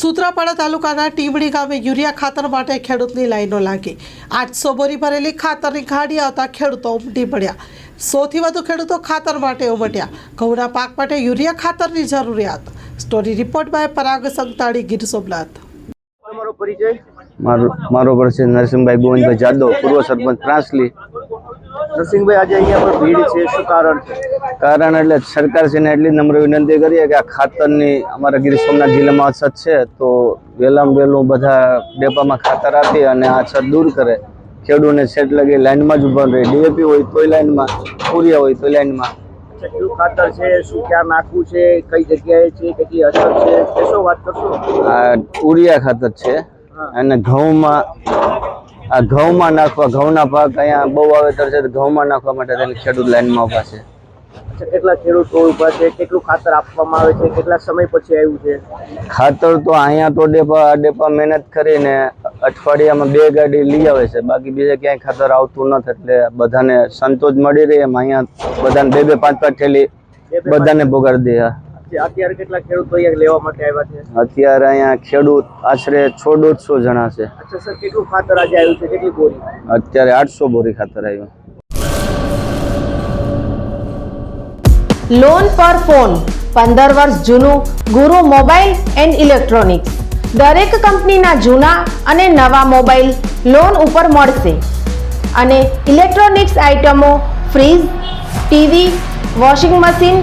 સૂત્રાપાડા તાલુકાના ટીમડી ગામે યુરિયા ખાતર માટે ખેડૂતની લાઈનો લાગી. આઠસો બોરી ભરેલી ખાતરની ગાડી આવતા ખેડૂતો ઉમટી પડ્યા. સૌથી વધુ ખેડૂતો ખાતર માટે ઉમટ્યા. ઘઉંના પાક માટે યુરિયા ખાતરની જરૂરિયાત. Story report by Parag Santadi Gir Somnath. મારો પરિચય? મારો મારો પરિચય નરસિંહભાઈ ગોવિંદભાઈ જાદવ પૂર્વ સરપંચ ત્રાસલી. નરસિંહભાઈ આજે અહીંયા પર ભીડ છે શું કારણ છે? કારણ એટલે સરકારશ્રીને એટલી નમ્ર વિનંતી કરીએ કે આ ખાતરની અમારા ગીર સોમનાથ જિલ્લામાં અછત છે તો વહેલામાં વહેલું બધા ડેપામાં ખાતર આપી અને આ અછત દૂર કરે. ખેડૂને સેટ લગી લાઈનમાં જ ઊભા રહે. ડીએપી હોય તોય લાઇનમાં યુરિયા હોય તોય લાઇનમાં ખાતર છે શું ક્યાં નાખવું છે કઈ જગ્યાએ છે કેટલી અસર છે કેશો વાત કરશો? આ યુરિયા ખાતર છે અને ઘઉંમાં આ ઘઉંમાં નાખવા ઘઉંના પાક અહીંયા બહુ વાવેતર છે તો ઘઉંમાં નાખવા માટે તેને ખેડૂત લાઈનમાં ઊભા છે. કેટલા ખેડૂતો ઊભા છે કેટલું ખાતર આપવામાં આવે છે કેટલા સમય પછી આવ્યું છે? ખાતર તો અહીંયા તો ડેપા ડેપા મહેનત કરીને અઠવાડિયામાં બે ગાડી લઈ આવે છે બાકી બીજે ક્યાંય ખાતર આવતું નથી એટલે બધાને સંતોષ મળી રહે એમ. અહીંયા બધાને બે બે પાંચ પાંચ થેલી બધાને પોગાડી દે અત્યારે કેટલા ખેડૂતો અહીંયા લેવા માટે આવ્યા છે? અત્યારે અહીંયા ખેડૂત આશરે છો દોઢસો જણા છે. અચ્છા સર કેટલું ખાતર આજે આવ્યું છે? કેટલી બોરી? અત્યારે આઠસો બોરી ખાતર આવ્યું. લોન પર ફોન પંદર વર્ષ જૂનું ગુરુ મોબાઈલ એન્ડ ઇલેક્ટ્રોનિક્સ. દરેક કંપનીના જૂના અને નવા મોબાઈલ લોન ઉપર મળશે. અને ઇલેક્ટ્રોનિક્સ આઇટમો fridge TV washing machine